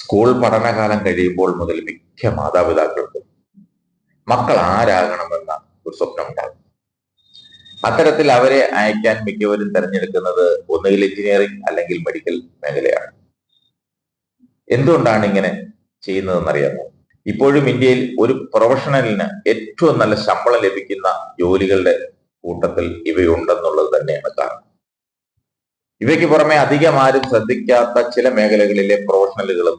School പഠനകാലം കഴിയുമ്പോൾ മുതൽ മിക്ക മാതാപിതാക്കൾക്കും മക്കൾ ആരാകണമെന്ന ഒരു സ്വപ്നം ഉണ്ടാകും. അത്തരത്തിൽ അവരെ അയക്കാൻ മിക്കവരും തിരഞ്ഞെടുക്കുന്നത് ഒന്നുകിൽ എഞ്ചിനീയറിംഗ് അല്ലെങ്കിൽ മെഡിക്കൽ മേഖലയാണ്. എന്തുകൊണ്ടാണ് ഇങ്ങനെ ചെയ്യുന്നതെന്നറിയാമോ? ഇപ്പോഴും ഇന്ത്യയിൽ ഒരു പ്രൊഫഷണലിന് ഏറ്റവും നല്ല ശമ്പളം ലഭിക്കുന്ന ജോലികളുടെ കൂട്ടത്തിൽ ഇവയുണ്ടെന്നുള്ളത് തന്നെയാണ് കാരണം. ഇവയ്ക്ക് പുറമെ അധികം ആരും ശ്രദ്ധിക്കാത്ത ചില മേഖലകളിലെ പ്രൊഫഷണലുകളും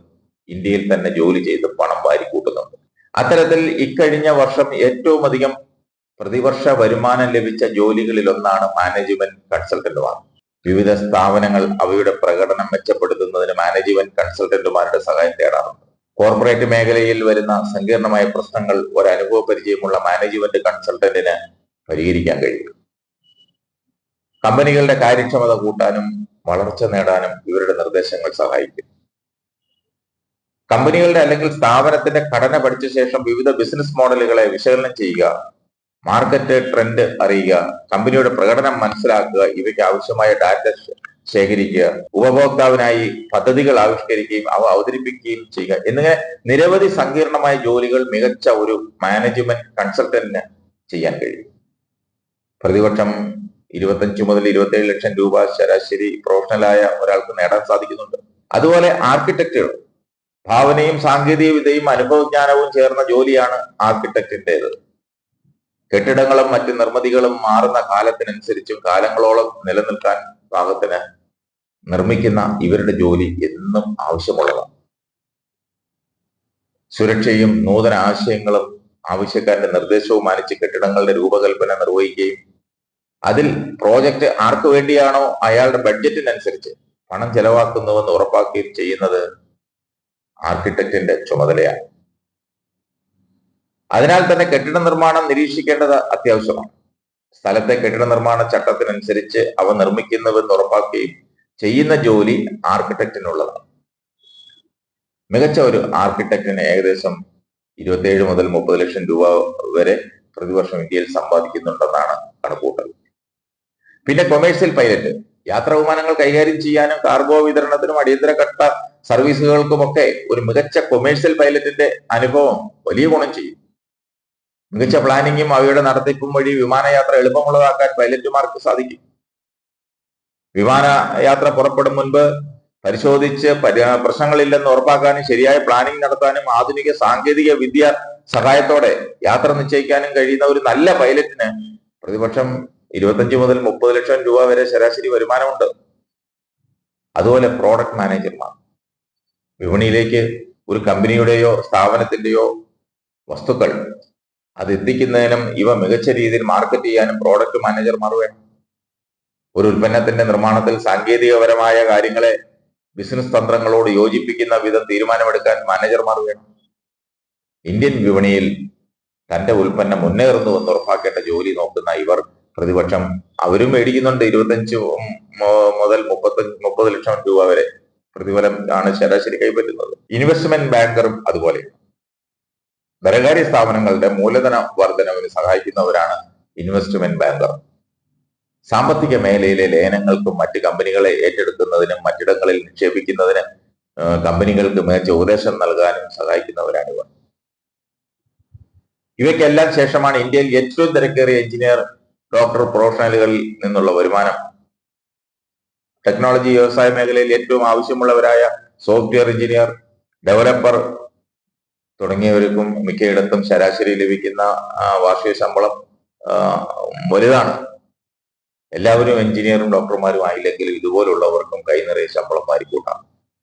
ഇന്ത്യയിൽ തന്നെ ജോലി ചെയ്ത് പണം വാരിക്കൂട്ടുന്നുണ്ട് അത്തരത്തിൽ ഇക്കഴിഞ്ഞ വർഷം ഏറ്റവും അധികം പ്രതിവർഷ വരുമാനം ലഭിച്ച ജോലികളിൽ ഒന്നാണ് മാനേജ്മെന്റ് കൺസൾട്ടന്റുമാർ വിവിധ സ്ഥാപനങ്ങൾ അവയുടെ പ്രകടനം മെച്ചപ്പെടുത്തുന്നതിന് മാനേജ്മെന്റ് കൺസൾട്ടന്റുമാരുടെ സഹായം തേടാറുണ്ട്. കോർപ്പറേറ്റ് മേഖലയിൽ വരുന്ന സങ്കീർണമായ പ്രശ്നങ്ങൾ ഒരു അനുഭവ പരിചയമുള്ള മാനേജ്മെന്റ് കൺസൾട്ടന്റിന് പരിഹരിക്കാൻ കഴിയും. കമ്പനികളുടെ കാര്യക്ഷമത കൂട്ടാനും വളർച്ച നേടാനും ഇവരുടെ നിർദ്ദേശങ്ങൾ സഹായിക്കും. കമ്പനികളുടെ അല്ലെങ്കിൽ സ്ഥാപനത്തിന്റെ ഘടന പഠിച്ച ശേഷം വിവിധ ബിസിനസ് മോഡലുകളെ വിശകലനം ചെയ്യുക മാർക്കറ്റ് ട്രെൻഡ് അറിയുക കമ്പനിയുടെ പ്രകടനം മനസ്സിലാക്കുക ഇവയ്ക്ക് ആവശ്യമായ ഡാറ്റ ശേഖരിക്കുക ഉപഭോക്താവിനായി പദ്ധതികൾ ആവിഷ്കരിക്കുകയും അവ അവതരിപ്പിക്കുകയും ചെയ്യുക. എന്നിങ്ങനെ നിരവധി സങ്കീർണമായ ജോലികൾ മികച്ച ഒരു മാനേജ്മെന്റ് കൺസൾട്ടന്റിന് ചെയ്യാൻ കഴിയും. പ്രതിവർഷം ഇരുപത്തഞ്ച് മുതൽ ഇരുപത്തേഴ് ലക്ഷം രൂപ ശരാശരി പ്രൊഫഷണലായ ഒരാൾക്ക് നേടാൻ സാധിക്കുന്നുണ്ട്. അതുപോലെ ആർക്കിടെക്റ്റുകൾ ഭാവനയും സാങ്കേതിക വിദ്യയും അനുഭവജ്ഞാനവും ചേർന്ന ജോലിയാണ് ആർക്കിടെക്റ്റിന്റേത് കെട്ടിടങ്ങളും മറ്റ് നിർമ്മിതികളും മാറുന്ന കാലത്തിനനുസരിച്ചും കാലങ്ങളോളം നിലനിൽക്കാൻ പാകത്തിന് നിർമ്മിക്കുന്ന ഇവരുടെ ജോലി എന്നും ആവശ്യമുള്ളതാണ്. സുരക്ഷയും നൂതന ആശയങ്ങളും ആവശ്യക്കാരന്റെ നിർദ്ദേശവും മാനിച്ച് കെട്ടിടങ്ങളുടെ രൂപകൽപ്പന നിർവഹിക്കുകയും അതിൽ പ്രോജക്റ്റ് ആർക്ക് വേണ്ടിയാണോ അയാളുടെ ബഡ്ജറ്റിനനുസരിച്ച് പണം ചെലവാക്കുന്നുവെന്ന് ഉറപ്പാക്കുകയും ചെയ്യുന്നത് ആർക്കിടെക്റ്റിന്റെ ചുമതലയാണ്. അതിനാൽ തന്നെ കെട്ടിട നിർമ്മാണം നിരീക്ഷിക്കേണ്ടത് അത്യാവശ്യമാണ്. സ്ഥലത്തെ കെട്ടിട നിർമ്മാണ ചട്ടത്തിനനുസരിച്ച് അവ നിർമ്മിക്കുന്നുവെന്ന് ഉറപ്പാക്കുകയും ചെയ്യുന്ന ജോലി ആർക്കിടെക്റ്റിനുള്ളതാണ്. മികച്ച ഒരു ആർക്കിടെക്റ്റിന് ഏകദേശം ഇരുപത്തിയേഴ് മുതൽ മുപ്പത് ലക്ഷം രൂപ വരെ പ്രതിവർഷം ഇന്ത്യയിൽ സമ്പാദിക്കുന്നുണ്ടെന്നാണ് കണക്കൂട്ടൽ പിന്നെ കൊമേഴ്സ്യൽ പൈലറ്റ് യാത്രാ വിമാനങ്ങൾ കൈകാര്യം ചെയ്യാനും കാർഗോ വിതരണത്തിനും അടിയന്തര ഘട്ട സർവീസുകൾക്കുമൊക്കെ ഒരു മികച്ച കൊമേഴ്സ്യൽ പൈലറ്റിന്റെ അനുഭവം വലിയ ഗുണം ചെയ്യും. മികച്ച പ്ലാനിങ്ങും അവയുടെ നടത്തിപ്പും വഴി വിമാനയാത്ര എളുപ്പമുള്ളതാക്കാൻ പൈലറ്റുമാർക്ക് സാധിക്കും. വിമാനയാത്ര പുറപ്പെടും മുൻപ് പരിശോധിച്ച് പരി- പ്രശ്നങ്ങളില്ലെന്ന് ഉറപ്പാക്കാനും ശരിയായ പ്ലാനിംഗ് നടത്താനും ആധുനിക സാങ്കേതിക വിദ്യ സഹായത്തോടെ യാത്ര നിശ്ചയിക്കാനും കഴിയുന്ന ഒരു നല്ല പൈലറ്റിന് പ്രതിപക്ഷം ഇരുപത്തഞ്ച് മുതൽ മുപ്പത് ലക്ഷം രൂപ വരെ ശരാശരി വരുമാനമുണ്ട്. അതുപോലെ പ്രോഡക്റ്റ് മാനേജർമാർ വിപണിയിലേക്ക് ഒരു കമ്പനിയുടെയോ സ്ഥാപനത്തിന്റെയോ വസ്തുക്കൾ അത് എത്തിക്കുന്നതിനും ഇവ മികച്ച രീതിയിൽ മാർക്കറ്റ് ചെയ്യാനും പ്രോഡക്റ്റ് മാനേജർമാർ വേണം. ഒരു ഉൽപ്പന്നത്തിന്റെ നിർമ്മാണത്തിൽ സാങ്കേതികപരമായ കാര്യങ്ങളെ ബിസിനസ് തന്ത്രങ്ങളോട് യോജിപ്പിക്കുന്ന വിധം തീരുമാനമെടുക്കാൻ മാനേജർമാർ വേണം. ഇന്ത്യൻ വിപണിയിൽ തന്റെ ഉൽപ്പന്നം മുന്നേറുന്നുവെന്ന് ഉറപ്പാക്കേണ്ട ജോലി നോക്കുന്ന ഇവർ പ്രതിപക്ഷം. അവരും മേടിക്കുന്നുണ്ട് ഇരുപത്തഞ്ച് മുതൽ മുപ്പത്തഞ്ച് മുപ്പത് ലക്ഷം രൂപ വരെ പ്രതിഫലം ആണ് ശരാശരി കൈപ്പറ്റുന്നത്. ഇൻവെസ്റ്റ്മെന്റ് ബാങ്കറും അതുപോലെ. ധനകാര്യ സ്ഥാപനങ്ങളുടെ മൂലധന വർധനവിന് സഹായിക്കുന്നവരാണ് ഇൻവെസ്റ്റ്മെന്റ് ബാങ്കർ. സാമ്പത്തിക മേഖലയിലെ ലയനങ്ങൾക്കും മറ്റ് കമ്പനികളെ ഏറ്റെടുക്കുന്നതിനും മറ്റിടങ്ങളിൽ നിക്ഷേപിക്കുന്നതിന് കമ്പനികൾക്ക് മികച്ച ഉപദേശം നൽകാനും സഹായിക്കുന്നവരാണ് ഇവർ. ഇവയ്ക്കെല്ലാം ശേഷമാണ് ഇന്ത്യയിൽ ഏറ്റവും തിരക്കേറിയ എഞ്ചിനീയർ ഡോക്ടർ പ്രൊഫഷണലുകളിൽ നിന്നുള്ള വരുമാനം. ടെക്നോളജി വ്യവസായ മേഖലയിൽ ഏറ്റവും ആവശ്യമുള്ളവരായ സോഫ്റ്റ്വെയർ എഞ്ചിനീയർ ഡെവലപ്പർ തുടങ്ങിയവർക്കും മിക്കയിടത്തും ശരാശരി ലഭിക്കുന്ന വാർഷിക ശമ്പളം വലുതാണ്. എല്ലാവരും എഞ്ചിനീയറും ഡോക്ടർമാരും ആയില്ലെങ്കിലും ഇതുപോലുള്ളവർക്കും കൈനിറയെ ശമ്പളം വാരിക്കൂട്ടാം